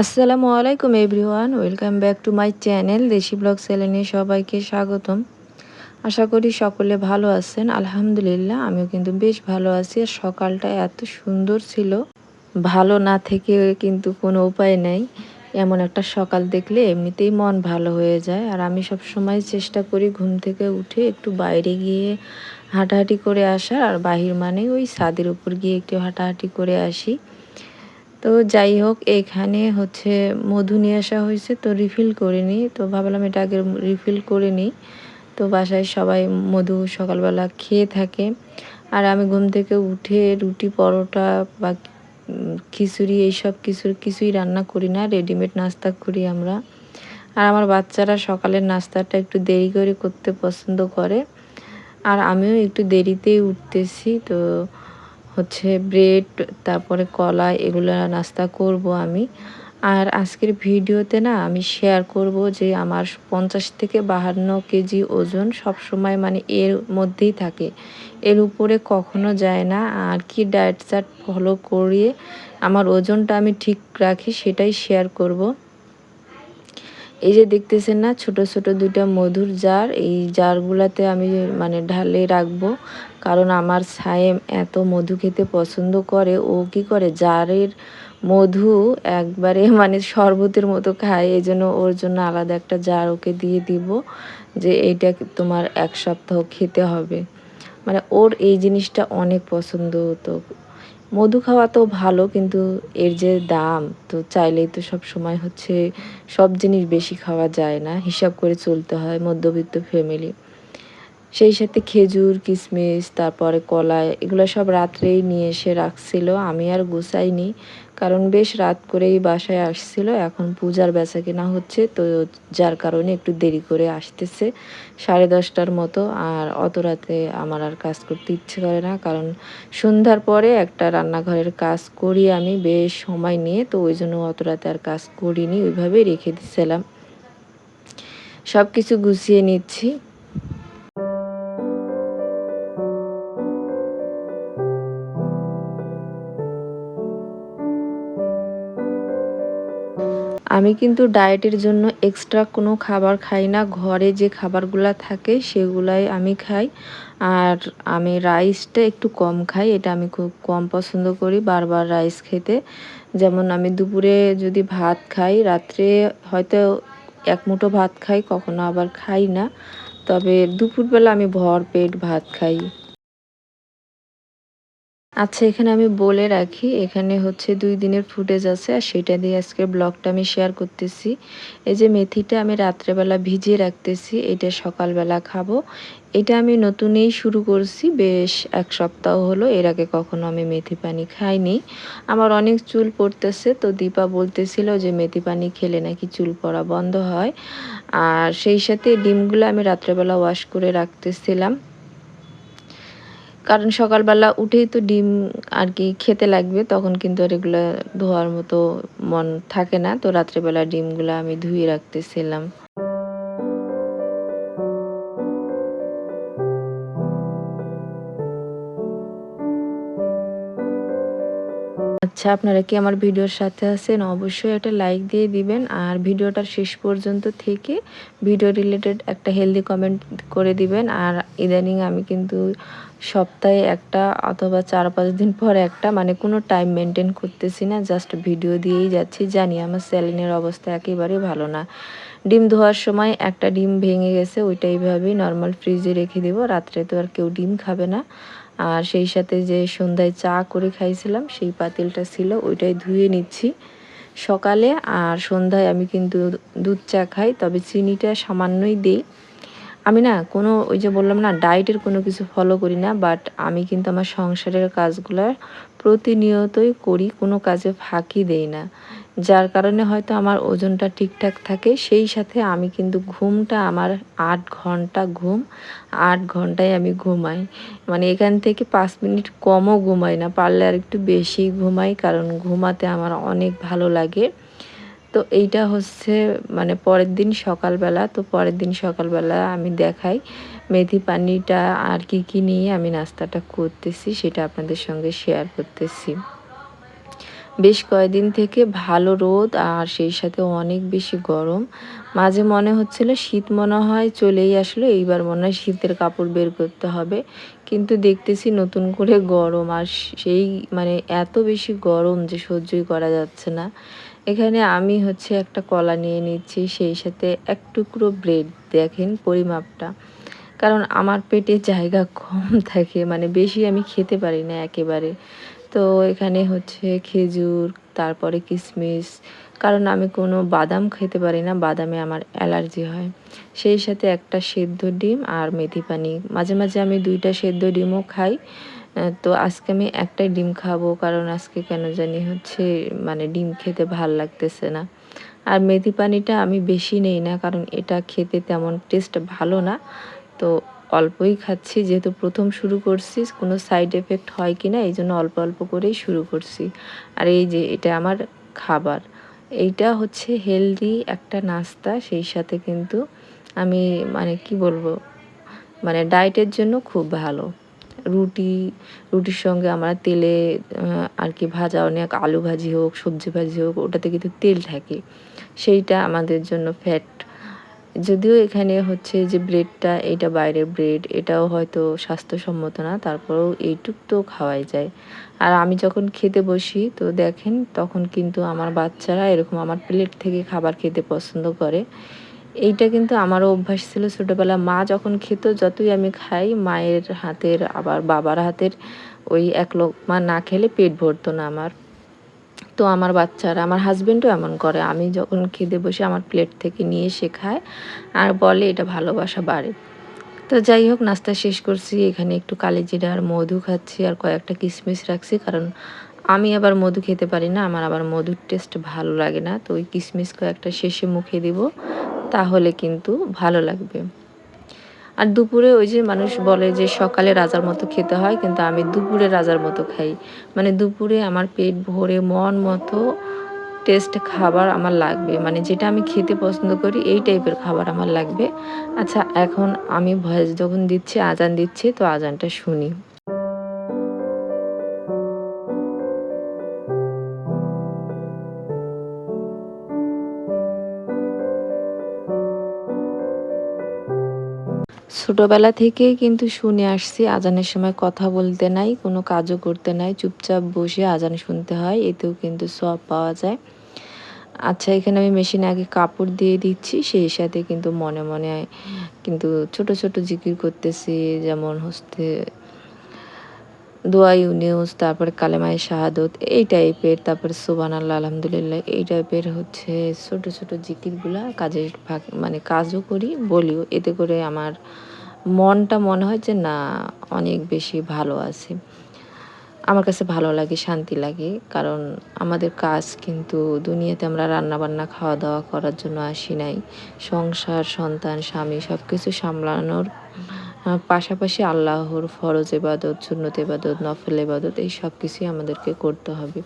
আসসালামু আলাইকুম everyone, welcome back to my channel দেশি ব্লগ চ্যানেলে সবাইকে স্বাগতম। আশা করি সকলে ভালো আছেন, আলহামদুলিল্লাহ, আমিও কিন্তু বেশ ভালো আছি। আর সকালটা এত সুন্দর ছিল, ভালো না থেকে কিন্তু কোনো উপায় নেই। এমন একটা সকাল দেখলে এমনিতেই মন ভালো হয়ে যায়। আর আমি সব সময় চেষ্টা করি ঘুম থেকে উঠে একটু বাইরে গিয়ে হাঁটাহাঁটি করে আসার। আর বাহির মানে ওই ছাদের উপর গিয়ে একটু হাঁটাহাঁটি করে আসি। তো যাই হোক, এখানে হচ্ছে মধু নিয়ে আসা হয়েছে, তো রিফিল করে নিই। তো ভাবলাম এটা আগে রিফিল করে নিই। তো বাসায় সবাই মধু সকালবেলা খেয়ে থাকে। আর আমি ঘুম থেকে উঠে রুটি, পরোটা বা খিচুড়ি, এইসব কিছু, কিছুই রান্না করি না। রেডিমেড নাস্তা করি আমরা। আর আমার বাচ্চারা সকালের নাস্তাটা একটু দেরি করে করতে পছন্দ করে। আর আমিও একটু দেরিতেই উঠতেছি, তো হচ্ছে ব্রেড, তারপরে কলা, এগুলো নাস্তা করব আমি। আর আজকের ভিডিওতে না আমি শেয়ার করব যে আমার পঞ্চাশ থেকে বাহান্ন কেজি ওজন সব সময় মানে এর মধ্যেই থাকে। এর উপরে কখনো যায় না। আর কি ডায়েট চার্ট ফলো করিয়ে আমার ওজনটা আমি ঠিক রাখি সেটাই শেয়ার করব। এই যে দেখতেছেন না, ছোট ছোট দুইটা মধুর জার। এই জারগুলাতে আমি মানে ঢালে রাখব, কারণ আমার সায়েম এত মধু খেতে পছন্দ করে, ও কি করে জারের মধু একবারে মানে শরবতের মতো খায় এই জন্য ওর জন্য আলাদা একটা জার ওকে দিয়ে দিব, যে এইটা তোমার এক সপ্তাহ খেতে হবে। মানে ওর এই জিনিসটা অনেক পছন্দ তো। মধু খাওয়া তো ভালো, কিন্তু এর যে দাম, তো চাইলেই তো সব সময় হচ্ছে সব জিনিস বেশি খাওয়া যায় না। হিসাব করে চলতে হয় মধ্যবিত্ত ফ্যামিলি সেই সাথে খেজুর কিশমিশ তারপরে কলা এগুলো সব রাত্রেই নিয়ে এসে রাখছিল। আমি আর গুছাইনি। কারণ বেশ রাত করেই বাসায় আসছিল, এখন পূজার বেচা কেনা হচ্ছে, তো যার কারণে একটু দেরি করে আসতেছে সাড়ে দশটার মতো, আর অত রাতে আমার আর কাজ করতে ইচ্ছে করে না, কারণ সন্ধ্যার পরে একটা রান্নাঘরের কাজ করি আমি, বেশ সময় নিয়ে, তো ওই জন্য অত রাতে আর কাজ করিনি, ওইভাবেই রেখে দিছিলাম। সব কিছু গুছিয়ে নিচ্ছি। আমি কিন্তু ডায়েটের জন্য এক্সট্রা কোনো খাবার খাই না। ঘরে যে খাবারগুলো থাকে সেগুলাই আমি খাই। আর আমি রাইসটা একটু কম খাই, এটা আমি খুব কম পছন্দ করি বারবার রাইস খেতে। যেমন আমি দুপুরে যদি ভাত খাই, রাত্রে হয়তো এক মুঠো ভাত খাই, কখনো আবার খাই না। তবে দুপুরবেলা আমি ভর পেট ভাত খাই। আচ্ছা এখানে আমি বলে রাখি, এখানে হচ্ছে দুই দিনের ফুটেজ আছে আর সেটা দিয়ে আজকের ব্লগটা আমি শেয়ার করতেছি। এই যে মেথিটা আমি রাত্রেবেলা ভিজিয়ে রাখতেছি, এটা সকালবেলা খাব। এটা আমি নতুনই শুরু করছি, বেশ এক সপ্তাহ হলো, এর আগে কখনো আমি মেথি পানি খাইনি। আমার অনেক চুল পড়তেছে, তো দীপা বলতেছিল যে মেথি পানি খেলে নাকি চুল পড়া বন্ধ হয়। আর সেই সাথে ডিমগুলো আমি রাত্রেবেলা ওয়াশ করে রাখতেছিলাম। কারণ সকালবেলা উঠেই তো ডিম আর কি খেতে লাগবে, তখন কিন্তু আর এগুলো ধোয়ার মতো মন থাকে না। তো রাত্রেবেলা ডিমগুলো আমি ধুয়ে রাখতেছিলাম। আচ্ছা আপনারা কি আমার ভিডিওর সাথে আছেন? অবশ্যই একটা লাইক দিয়ে দিবেন। আর ভিডিওটার শেষ পর্যন্ত থেকে ভিডিও রিলেটেড একটা হেলদি কমেন্ট করে দিবেন। আর ইদানিং আমি কিন্তু সপ্তাহে একটা অথবা চার পাঁচ দিন পর একটা মানে কোনো টাইম মেনটেন করতেছি না জাস্ট ভিডিও দিয়েই যাচ্ছি। জানি আমার স্যালিনের অবস্থা একেবারেই ভালো না। ডিম ধোয়ার সময় একটা ডিম ভেঙে গেছে, ওইটা এইভাবেই নর্মাল ফ্রিজে রেখে দেবো। রাত্রে তো আর কেউ ডিম খাবে না। আর সেই সাথে যে সন্ধ্যায় চা করে খাইছিলাম, সেই পাতিলটা ছিল, ওইটাই ধুয়ে নিচ্ছি সকালে। আর সন্ধ্যায় আমি কিন্তু দুধ চা খাই, তবে চিনিটা সামান্যই দিই। আমি না কোনো ওই যে বললাম না, ডায়েটের কোনো কিছু ফলো করি না বাট আমি কিন্তু আমার সংসারের কাজগুলো প্রতিনিয়তই করি, কোনো কাজে ফাঁকি দেই না। যার কারণে হয়তো আমার ওজনটা ঠিকঠাক থাকে, সেই সাথে আমি কিন্তু ঘুমটা, আমার আট ঘণ্টা ঘুম, আট ঘন্টায় আমি ঘুমাই। মানে এখান থেকে পাঁচ মিনিট কমও ঘুমাই না, পারলে আর একটু বেশি ঘুমাই, কারণ ঘুমাতে আমার অনেক ভালো লাগে। তো এইটা হচ্ছে মানে পরের দিন সকালবেলা, তো পরের দিন সকালবেলা আমি দেখাই মেথি পানিটা আর কি কি নিয়ে আমি নাস্তাটা করতেছি, সেটা আপনাদের সঙ্গে শেয়ার করতেছি। বেশ কয়েকদিন থেকে ভালো রোদ আর সেই সাথে অনেক বেশি গরম। মাঝে মনে হচ্ছিল শীত মনে হয় চলেই আসলো, এইবার মনে হয় শীতের কাপড় বের করতে হবে। কিন্তু দেখতেছি নতুন করে গরম আর সেই মানে এত বেশি গরম যে সহ্যই করা যাচ্ছে না। এখানে আমি হচ্ছে একটা কলা নিয়ে নিচ্ছি, সেই সাথে এক টুকরো ব্রেড। দেখেন পরিমাপটা। কারণ আমার পেটে জায়গা কম থাকে মানে বেশি আমি খেতে পারি না একেবারে। তো এখানে হচ্ছে খেজুর, তারপরে কিশমিশ কারণ আমি কোনো বাদাম খেতে পারি না, বাদামে আমার অ্যালার্জি হয়। সেই সাথে একটা সেদ্ধ ডিম আর মেথি পানি। মাঝে মাঝে আমি দুইটা সেদ্ধ ডিমও খাই। তো আজকে আমি একটাই ডিম খাব, কারণ আজকে কেন জানি হচ্ছে মানে ডিম খেতে ভালো লাগতেছে না। আর মেথি পানিটা আমি বেশি নেই না, কারণ এটা খেতে তেমন টেস্ট ভালো না। তো অল্পই খাচ্ছি, যেহেতু প্রথম শুরু করছি, কোনো সাইড এফেক্ট হয় কি না এই জন্য অল্প অল্প করেই শুরু করছি। আর এই যে, এটা আমার খাবার। এইটা হচ্ছে হেলদি একটা নাস্তা, সেই সাথে কিন্তু আমি মানে কি বলব মানে ডায়েটের জন্য খুব ভালো। রুটি, রুটির সঙ্গে আমরা তেলে আর কি ভাজা অনেক আলু ভাজি হোক, সবজি ভাজি হোক, ওটাতে কিন্তু তেল থাকে। সেইটা আমাদের জন্য ফ্যাট যদিও এখানে হচ্ছে যে ব্রেডটা এটা বাইরের ব্রেড এটাও হয়তো স্বাস্থ্যসম্মত না, তারপরেও এইটুক তো খাওয়াই যায়। আর আমি যখন খেতে বসি, তো দেখেন তখন কিন্তু আমার বাচ্চারা এরকম আমার প্লেট থেকে খাবার খেতে পছন্দ করে। এইটা কিন্তু আমারও অভ্যাস ছিল ছোটোবেলা মা যখন খেত, যতই আমি খাই, মায়ের হাতের, আবার বাবার হাতের, ওই এক লোক মা না খেলে পেট ভরতো না আমার। তো আমার বাচ্চারা, আমার হাজব্যান্ডও এমন করে। আমি যখন খেতে বসে আমার প্লেট থেকে নিয়ে এসে খায় আর বলে এটা ভালোবাসা বাড়ে। তো যাই হোক, নাস্তা শেষ করছি। এখানে একটু কালি জিরা আর মধু খাচ্ছি আর কয়েকটা কিশমিশ রাখছি কারণ আমি আবার মধু খেতে পারি না, আমার আবার মধুর টেস্ট ভালো লাগে না। তো ওই কিশমিশ কয়েকটা শেষে মুখে দিব, তাহলে কিন্তু ভালো লাগবে। আর দুপুরে ওই যে মানুষ বলে যে সকালে রাজার মতো খেতে হয়, কিন্তু আমি দুপুরে রাজার মতো খাই। মানে দুপুরে আমার পেট ভরে মন মতো টেস্ট খাবার আমার লাগবে। মানে যেটা আমি খেতে পছন্দ করি, এই টাইপের খাবার আমার লাগবে। আচ্ছা এখন আমি ভয়েস যখন দিচ্ছি, আজান দিচ্ছি, তো আজানটা শুনি। ছোটোবেলা থেকেই কিন্তু শুনে আসছি, আজানের সময় কথা বলতে নাই, কোনো কাজও করতে নাই, চুপচাপ বসে আজান শুনতে হয়, এতেও কিন্তু সব পাওয়া যায়। আচ্ছা এখানে আমি মেশিনে আগে কাপড় দিয়ে দিচ্ছি, সেই সাথে কিন্তু মনে মনে কিন্তু ছোট ছোট জিকির করতেছি, যেমন হচ্ছে দোয়া ইউনিউস, তারপরে কালেমায় শাহাদত, এই টাইপের, তারপর সোবান আল্লাহ আলহামদুলিল্লাহ, এই টাইপের হচ্ছে ছোট ছোট জিকিরগুলা কাজের ভাগ মানে কাজও করি, বলিও, এতে করে আমার মনটা মনে হয় যে, না, অনেক বেশি ভালো আছে। আমার কাছে ভালো লাগে, শান্তি লাগে। কারণ আমাদের কাজ কিন্তু দুনিয়াতে আমরা রান্না বান্না খাওয়া দাওয়া করার জন্য আসি নাই। সংসার, সন্তান, স্বামী সব কিছু সামলানোর পাশাপাশি আল্লাহর ফরজ এবাদত সুন্নত এবাদত নফল এবাদত এই সব কিছুই আমাদেরকে করতে হবে।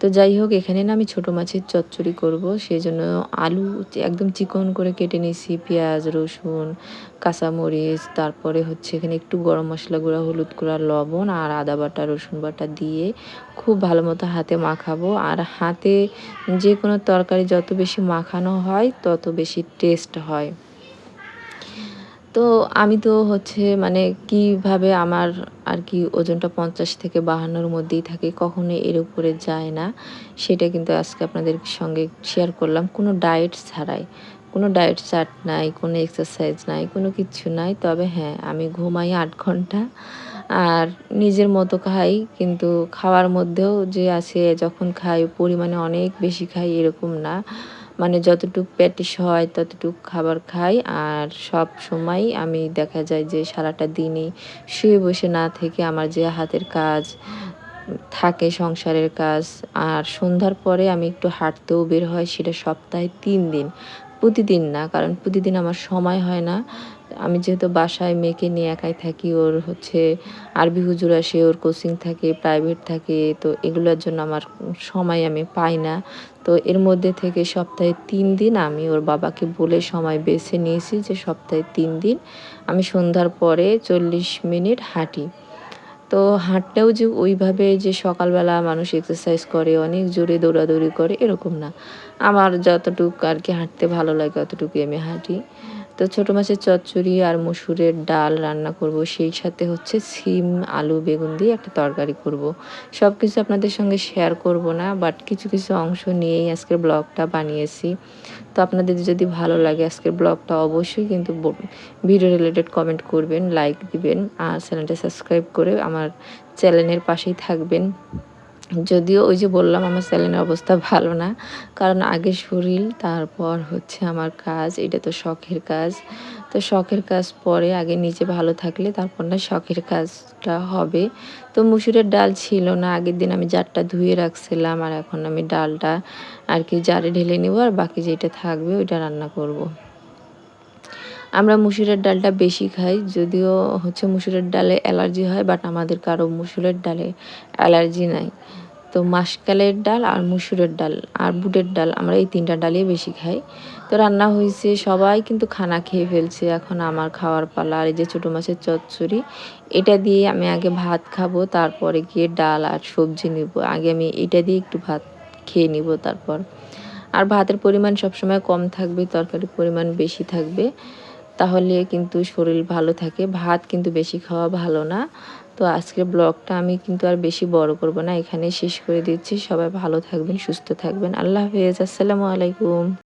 তো যাই হোক, এখানে না আমি ছোটো মাছের চচ্চড়ি করব। সেই জন্য আলু একদম চিকন করে কেটে নিয়েছি, পেঁয়াজ, রসুন, কাঁচামরিচ, তারপরে হচ্ছে এখানে একটু গরম মশলা গুঁড়া, হলুদ গুঁড়া, লবণ আর আদা বাটা, রসুন বাটা দিয়ে খুব ভালো মতো হাতে মাখাবো। আর হাতে যে কোনো তরকারি যত বেশি মাখানো হয়, তত বেশি টেস্ট হয়। তো আমি তো হচ্ছে মানে কীভাবে আমার আর কি ওজনটা পঞ্চাশ থেকে বাহান্নর মধ্যেই থাকে কখনো এর উপরে যায় না। সেটা কিন্তু আজকে আপনাদের সঙ্গে শেয়ার করলাম। কোনো ডায়েট ছাড়াই, কোনো ডায়েট চার্ট নাই, কোনো এক্সারসাইজ নাই, কোনো কিছু নাই। তবে হ্যাঁ আমি ঘুমাই আট ঘণ্টা। আর নিজের মতো খাই, কিন্তু খাওয়ার মধ্যেও যে আছে, যখন খাই, পরিমাণে অনেক বেশি খাই, এরকম না। মানে যতটুক প্যাটিস হয়, ততটুক খাবার খাই। আর সব সময় আমি দেখা যায় যে সারাটা দিনই শুয়ে বসে না থেকে আমার যে হাতের কাজ থাকে, সংসারের কাজ, আর সন্ধ্যার পরে আমি একটু হাঁটতেও বের হয়, সেটা সপ্তাহে তিন দিন। প্রতিদিন না, কারণ প্রতিদিন আমার সময় হয় না। আমি যেহেতু বাসায় মেয়েকে নিয়ে একাই থাকি, ওর হচ্ছে আরবি হুজুর আসে, ওর কোচিং থাকে প্রাইভেট থাকে, তো এগুলোর জন্য আমার সময় আমি পাই না। তো এর মধ্যে থেকে সপ্তাহে তিন দিন আমি ওর বাবাকে বলে সময় বেছে নিয়েছি যে সপ্তাহে তিন দিন আমি সন্ধ্যার পরে চল্লিশ মিনিট হাঁটি। তো হাঁটতেও যে ওইভাবে যে সকালবেলা মানুষ এক্সারসাইজ করে, অনেক জোরে দৌড়াদৌড়ি করে, এরকম না। আমার যতটুকু আর কি হাঁটতে ভালো লাগে, অতটুকুই আমি হাঁটি। তো ছোটো মাছের চচ্চড়ি আর মসুরের ডাল রান্না করব। সেই সাথে হচ্ছে সিম, আলু, বেগুন দিয়ে একটা তরকারি করব। সব কিছু আপনাদের সঙ্গে শেয়ার করব না বাট কিছু কিছু অংশ নিয়েই আজকের ব্লগটা বানিয়েছি। তো আপনাদের যদি ভালো লাগে আজকের ব্লগটা অবশ্যই কিন্তু ভিডিও রিলেটেড কমেন্ট করবেন লাইক দিবেন, আর চ্যানেলটা সাবস্ক্রাইব করে আমার চ্যানেলের পাশেই থাকবেন। যদিও ওই যে বললাম আমার চ্যানেলের অবস্থা ভালো না, কারণ আগে শরীর, তারপর হচ্ছে আমার কাজ, এটা তো শখের কাজ। তো শখের কাজ পরে আগে নিজে ভালো থাকলে তারপর না শখের কাজটা হবে। তো মুসুরের ডাল ছিল না, আগের দিন আমি জারটা ধুয়ে রাখছিলাম আর এখন আমি ডালটা আর কি জারে ঢেলে নেব আর বাকি যেটা থাকবে ওইটা রান্না করব। আমরা মুসুরের ডালটা বেশি খাই, যদিও হচ্ছে মুসুরের ডালে অ্যালার্জি হয়, বাট আমাদের কারও মুসুরের ডালে অ্যালার্জি নাই। তো মাসকালের ডাল আর মুসুরের ডাল আর বুটের ডাল, আমরা এই তিনটা ডালই বেশি খাই। তো রান্না হয়েছে, সবাই কিন্তু খানা খেয়ে ফেলছে এখন আমার খাওয়ার পালা আর এই যে ছোটো মাছের চচ্চড়ি, এটা দিয়ে আমি আগে ভাত খাব, তারপরে গিয়ে ডাল আর সবজি নিব। আগে আমি এটা দিয়ে একটু ভাত খেয়ে নিব তারপর। আর ভাতের পরিমাণ সবসময় কম থাকবে, তরকারির পরিমাণ বেশি থাকবে, তাহলে কিন্তু শরীর ভালো থাকে। ভাত কিন্তু বেশি খাওয়া ভালো না। তো আজকের ব্লগটা আমি কিন্তু আর বেশি বড় করব না এখানে শেষ করে দিচ্ছি। সবাই ভালো থাকবেন, সুস্থ থাকবেন। আল্লাহ হাফেজ, আসসালামু আলাইকুম।